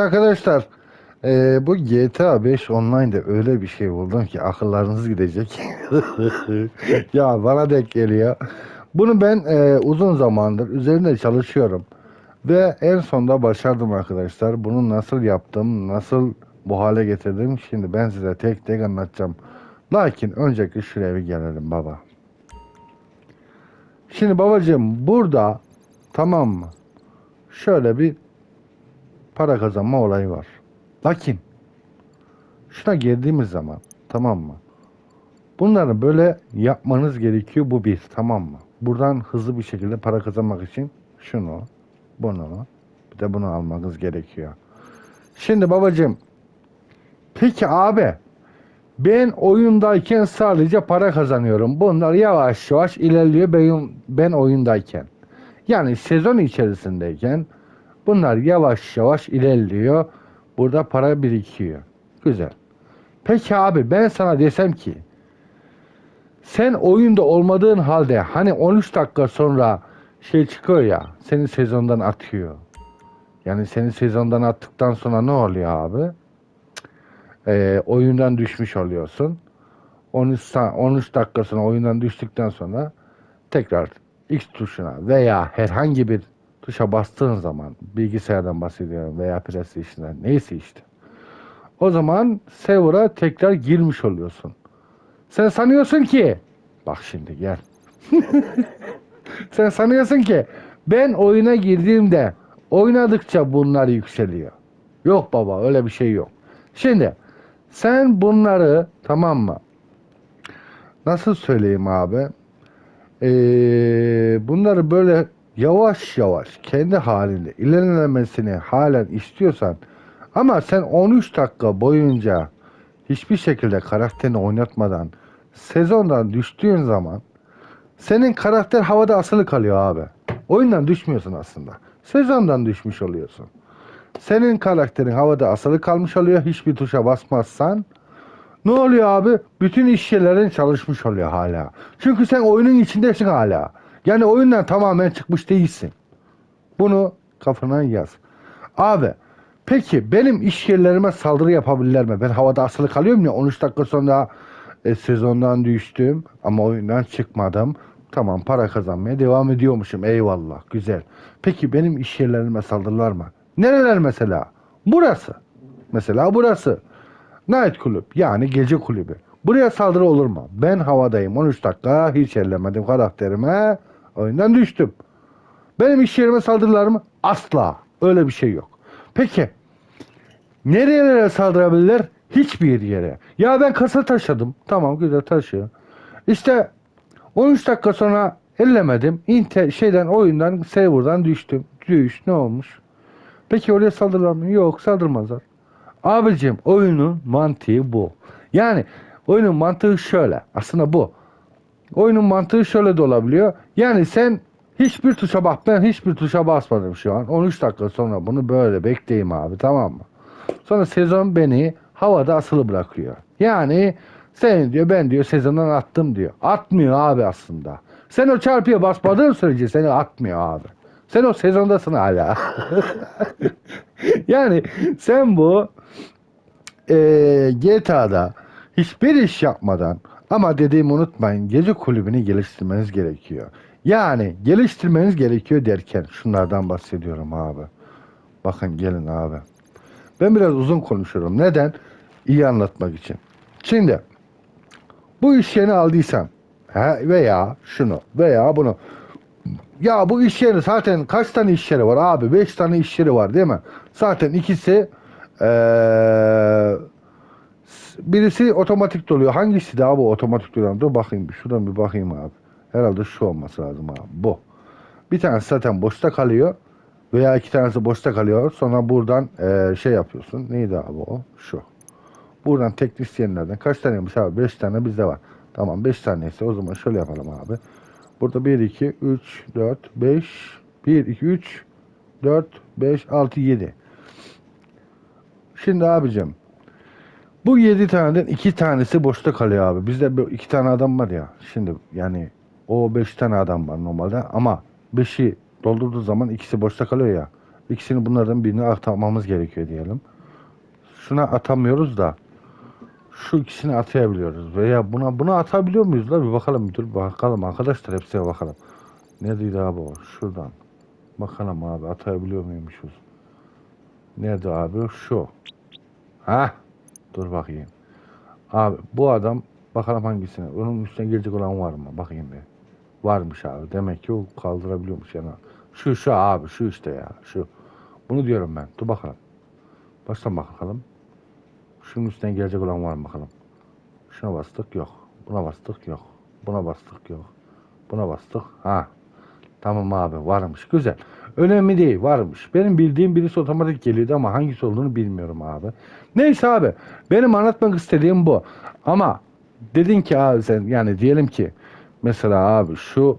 Arkadaşlar eee, bu GTA 5 Online'da öyle bir şey buldum ki akıllarınız gidecek. ya bana denk geliyor. Bunu ben eee, uzun zamandır üzerinde çalışıyorum. Ve en sonunda başardım arkadaşlar. Bunu nasıl yaptım, nasıl bu hale getirdim şimdi ben size tek tek anlatacağım. Lakin öncelikle şuraya bir gelelim baba. Şimdi babacığım burada tamam mı? Şöyle bir para kazanma olayı var. Lakin şuna girdiğimiz zaman tamam mı? Bunları böyle yapmanız gerekiyor bu bir tamam mı? Buradan hızlı bir şekilde para kazanmak için şunu, bunu, bir de bunu almanız gerekiyor. Şimdi babacığım peki abi ben oyundayken sadece para kazanıyorum. Bunlar yavaş yavaş ilerliyor ben, ben oyundayken. Yani sezon içerisindeyken bunlar yavaş yavaş ilerliyor. Burada para birikiyor. Güzel. Peki abi ben sana desem ki sen oyunda olmadığın halde hani 13 dakika sonra şey çıkıyor ya seni sezondan atıyor. Yani seni sezondan attıktan sonra ne oluyor abi? Ee, oyundan düşmüş oluyorsun. 13, sa- 13 dakika sonra oyundan düştükten sonra tekrar X tuşuna veya herhangi bir tuşa bastığın zaman bilgisayardan bahsediyorum veya PlayStation'dan neyse işte. O zaman server'a tekrar girmiş oluyorsun. Sen sanıyorsun ki bak şimdi gel. Sen sanıyorsun ki ben oyuna girdiğimde oynadıkça bunlar yükseliyor. Yok baba öyle bir şey yok. Şimdi sen bunları tamam mı? Nasıl söyleyeyim abi? Ee, bunları böyle yavaş yavaş kendi halinde ilerlemesini halen istiyorsan ama sen 13 dakika boyunca hiçbir şekilde karakterini oynatmadan sezondan düştüğün zaman senin karakter havada asılı kalıyor abi. Oyundan düşmüyorsun aslında. Sezondan düşmüş oluyorsun. Senin karakterin havada asılı kalmış oluyor. Hiçbir tuşa basmazsan ne oluyor abi? Bütün işçilerin çalışmış oluyor hala. Çünkü sen oyunun içindesin hala. Yani oyundan tamamen çıkmış değilsin. Bunu kafana yaz. Abi peki benim iş yerlerime saldırı yapabilirler mi? Ben havada asılı kalıyorum ya 13 dakika sonra e, sezondan düştüm ama oyundan çıkmadım. Tamam para kazanmaya devam ediyormuşum. Eyvallah güzel. Peki benim iş yerlerime saldırırlar mı? Nereler mesela? Burası. Mesela burası. Night kulüp yani gece kulübü. Buraya saldırı olur mu? Ben havadayım 13 dakika hiç ellemedim karakterime. Oyundan düştüm. Benim iş yerime saldırırlar mı? Asla. Öyle bir şey yok. Peki nerelere saldırabilirler? Hiçbir yere. Ya ben kasa taşıdım. Tamam güzel taşıyor. İşte 13 dakika sonra ellemedim. Inter şeyden oyundan serverdan düştüm. Düş ne olmuş? Peki oraya saldırırlar mı? Yok saldırmazlar. Abicim oyunun mantığı bu. Yani oyunun mantığı şöyle. Aslında bu. Oyunun mantığı şöyle de olabiliyor. Yani sen hiçbir tuşa bak ben hiçbir tuşa basmadım şu an. 13 dakika sonra bunu böyle bekleyeyim abi tamam mı? Sonra sezon beni havada asılı bırakıyor. Yani sen diyor ben diyor sezondan attım diyor. Atmıyor abi aslında. Sen o çarpıya basmadığın sürece seni atmıyor abi. Sen o sezondasın hala. yani sen bu eee GTA'da hiçbir iş yapmadan ama dediğimi unutmayın gece kulübünü geliştirmeniz gerekiyor. Yani geliştirmeniz gerekiyor derken şunlardan bahsediyorum abi. Bakın gelin abi. Ben biraz uzun konuşuyorum. Neden? İyi anlatmak için. Şimdi bu iş yerini aldıysan he, veya şunu veya bunu ya bu iş yeri zaten kaç tane iş yeri var abi? 5 tane iş yeri var değil mi? Zaten ikisi eee, birisi otomatik doluyor. Hangisi de abi otomatik doluyor? Dur bakayım bir şuradan bir bakayım abi. Herhalde şu olması lazım abi. Bu. Bir tanesi zaten boşta kalıyor. Veya iki tanesi boşta kalıyor. Sonra buradan eee, şey yapıyorsun. Neydi abi o? Şu. Buradan teknisyenlerden kaç taneymiş abi? 5 tane bizde var. Tamam 5 taneyse o zaman şöyle yapalım abi. Burada 1, 2, 3, 4, 5, 1, 2, 3, 4, 5, 6, 7. Şimdi abicim bu 7 taneden 2 tanesi boşta kalıyor abi. Bizde 2 tane adam var ya. Şimdi yani o 5 tane adam var normalde ama 5'i doldurduğu zaman ikisi boşta kalıyor ya. İkisini bunlardan birini atmamız gerekiyor diyelim. Şuna atamıyoruz da şu ikisini atayabiliyoruz. Veya buna bunu atabiliyor muyuz la bir bakalım dur bakalım arkadaşlar hepsine bakalım. Neredeydi abi o? Şuradan. Bakalım abi atayabiliyor muymuşuz? Nerede abi? Şu. Ha? Dur bakayım. Abi bu adam bakalım hangisine. Onun üstüne gelecek olan var mı? Bakayım bir. Varmış abi. Demek ki o kaldırabiliyormuş yani. Şu şu abi şu işte ya. Şu. Bunu diyorum ben. Dur bakalım. Baştan bakalım. Şunun üstüne gelecek olan var mı bakalım. Şuna bastık yok. Buna bastık yok. Buna bastık yok. Buna bastık. Ha. Tamam abi varmış. Güzel. Önemli değil varmış. Benim bildiğim birisi otomatik geliyordu ama hangisi olduğunu bilmiyorum abi. Neyse abi. Benim anlatmak istediğim bu. Ama dedin ki abi sen yani diyelim ki mesela abi şu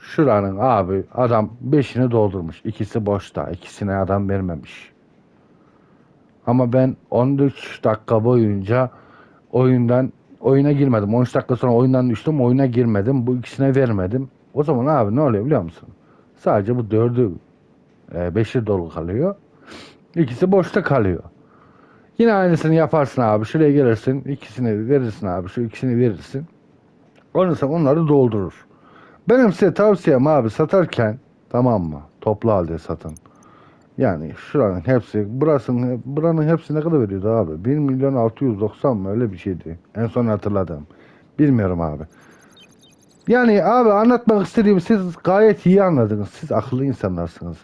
şuranın abi adam beşini doldurmuş. ikisi boşta. ikisine adam vermemiş. Ama ben 13 dakika boyunca oyundan oyuna girmedim. 13 dakika sonra oyundan düştüm. Oyuna girmedim. Bu ikisine vermedim. O zaman abi ne oluyor biliyor musun? Sadece bu dördü e, beşi dolu kalıyor. İkisi boşta kalıyor. Yine aynısını yaparsın abi. Şuraya gelirsin. ikisini verirsin abi. Şu ikisini verirsin. Ondan onları doldurur. Benim size tavsiyem abi satarken tamam mı? Toplu halde satın. Yani şuranın hepsi, burasının, buranın hepsi ne kadar veriyordu abi? 1 milyon 690 mı öyle bir şeydi. En son hatırladığım. Bilmiyorum abi. Yani abi anlatmak istediğim siz gayet iyi anladınız. Siz akıllı insanlarsınız.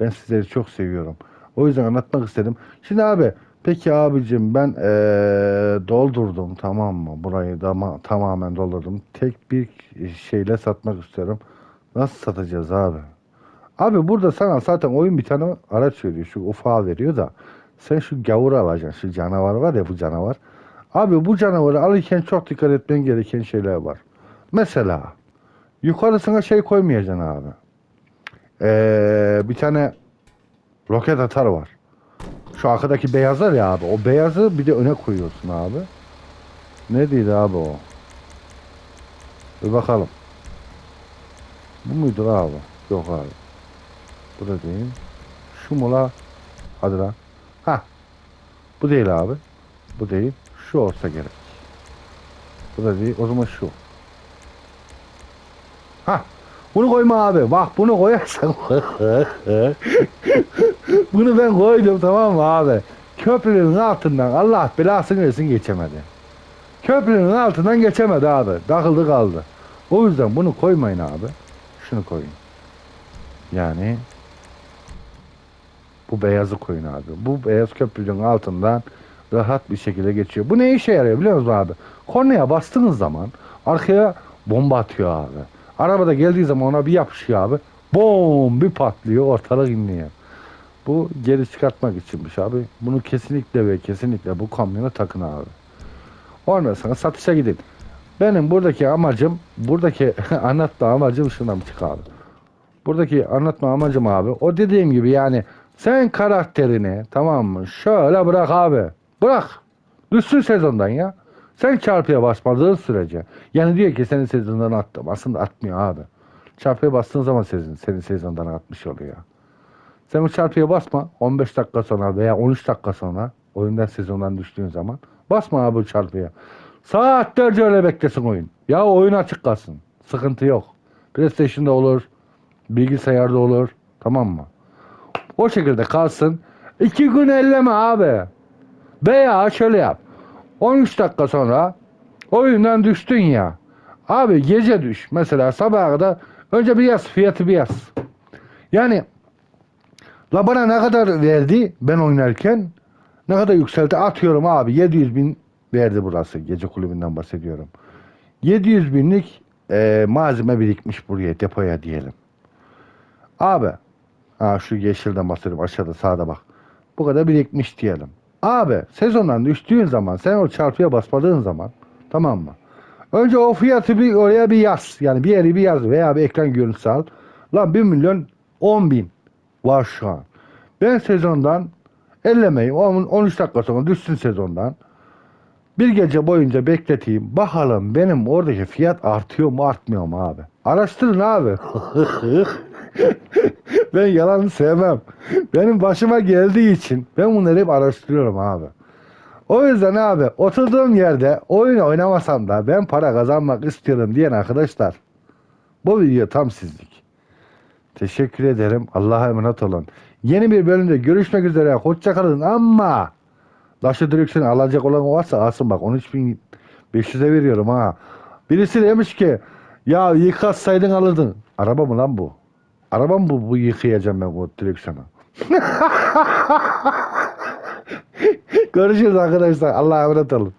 Ben sizleri çok seviyorum. O yüzden anlatmak istedim. Şimdi abi peki abicim ben eee, doldurdum tamam mı? Burayı da ma- tamamen doldurdum. Tek bir şeyle satmak istiyorum. Nasıl satacağız abi? Abi burada sana zaten oyun bir tane araç veriyor. Şu ufağı veriyor da. Sen şu gavuru alacaksın. Şu canavar var ya bu canavar. Abi bu canavarı alırken çok dikkat etmen gereken şeyler var. Mesela yukarısına şey koymayacaksın abi. Ee, bir tane roket atar var. Şu arkadaki beyazlar ya abi. O beyazı bir de öne koyuyorsun abi. Ne dedi abi o? Bir bakalım. Bu muydu abi? Yok abi. Bu da değil. Şu mu la? Hadi. Ha. Bu değil abi. Bu değil. Şu olsa gerek. Bu da değil. O zaman şu. Ha. Bunu koyma abi. Bak bunu koyarsan. bunu ben koydum tamam mı abi? Köprünün altından Allah belasını versin geçemedi. Köprünün altından geçemedi abi. Takıldı kaldı. O yüzden bunu koymayın abi. Şunu koyun. Yani bu beyazı koyun abi. Bu beyaz köprünün altından rahat bir şekilde geçiyor. Bu ne işe yarıyor biliyor musun abi? Kornaya bastığınız zaman arkaya bomba atıyor abi. Arabada geldiği zaman ona bir yapışıyor abi. Bom bir patlıyor ortalık inliyor. Bu geri çıkartmak içinmiş abi. Bunu kesinlikle ve kesinlikle bu kamyona takın abi. Ondan satışa gidin. Benim buradaki amacım, buradaki anlatma amacım şundan çık abi. Buradaki anlatma amacım abi. O dediğim gibi yani sen karakterini tamam mı? Şöyle bırak abi. Bırak. Düşsün sezondan ya. Sen çarpıya basmadığın sürece. Yani diyor ki senin sezondan attım. Aslında atmıyor abi. Çarpıya bastığın zaman sezon, senin sezondan atmış oluyor. Sen o çarpıya basma. 15 dakika sonra veya 13 dakika sonra oyundan sezondan düştüğün zaman basma abi çarpıya. Saatlerce öyle beklesin oyun. Ya oyun açık kalsın. Sıkıntı yok. PlayStation'da olur. Bilgisayarda olur. Tamam mı? O şekilde kalsın. İki gün elleme abi. Veya şöyle yap. 13 dakika sonra oyundan düştün ya. Abi gece düş. Mesela sabaha kadar önce bir yaz. Fiyatı bir yaz. Yani la bana ne kadar verdi ben oynarken ne kadar yükseldi atıyorum abi 700 bin verdi burası gece kulübünden bahsediyorum. 700 binlik e, malzeme birikmiş buraya depoya diyelim. Abi ha şu yeşilden bahsediyorum aşağıda sağda bak. Bu kadar birikmiş diyelim. Abi sezondan düştüğün zaman sen o çarpıya basmadığın zaman tamam mı? Önce o fiyatı bir oraya bir yaz. Yani bir yere bir yaz veya bir ekran görüntüsü al. Lan 1 milyon 10 bin var şu an. Ben sezondan ellemeyi 10, 13 dakika sonra düşsün sezondan. Bir gece boyunca bekleteyim. Bakalım benim oradaki fiyat artıyor mu artmıyor mu abi? Araştırın abi. ben yalanı sevmem. Benim başıma geldiği için ben bunları hep araştırıyorum abi. O yüzden abi oturduğum yerde oyun oynamasam da ben para kazanmak istiyorum diyen arkadaşlar bu video tam sizlik. Teşekkür ederim. Allah'a emanet olun. Yeni bir bölümde görüşmek üzere. Hoşçakalın ama Laşlı direksiyonu alacak olan varsa alsın bak 13.500'e veriyorum ha. Birisi demiş ki ya yıkatsaydın alırdın. Araba mı lan bu? Araba mı bu, bu yıkayacağım ben bu direksiyonu? Görüşürüz arkadaşlar. Allah'a emanet olun.